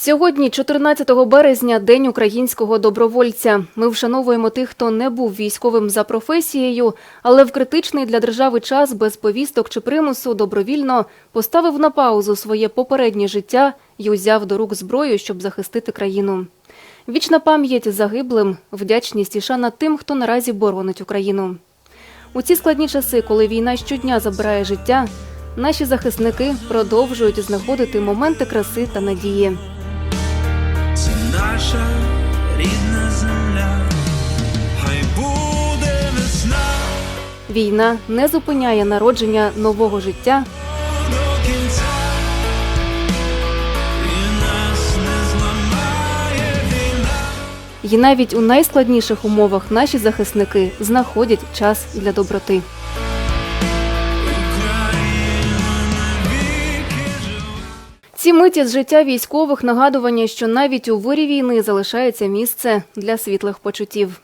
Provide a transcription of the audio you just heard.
Сьогодні, 14 березня, День українського добровольця. Ми вшановуємо тих, хто не був військовим за професією, але в критичний для держави час без повісток чи примусу добровільно поставив на паузу своє попереднє життя і узяв до рук зброю, щоб захистити країну. Вічна пам'ять загиблим, вдячність і шана тим, хто наразі боронить Україну. У ці складні часи, коли війна щодня забирає життя, наші захисники продовжують знаходити моменти краси та надії. Це наша рідна земля, хай буде весна Війна не зупиняє народження нового життя, до кінця, і нас не зламає війна. і навіть у найскладніших умовах наші захисники знаходять час для доброти. Ці миті з життя військових нагадування, що навіть у вирі війни залишається місце для світлих почуттів.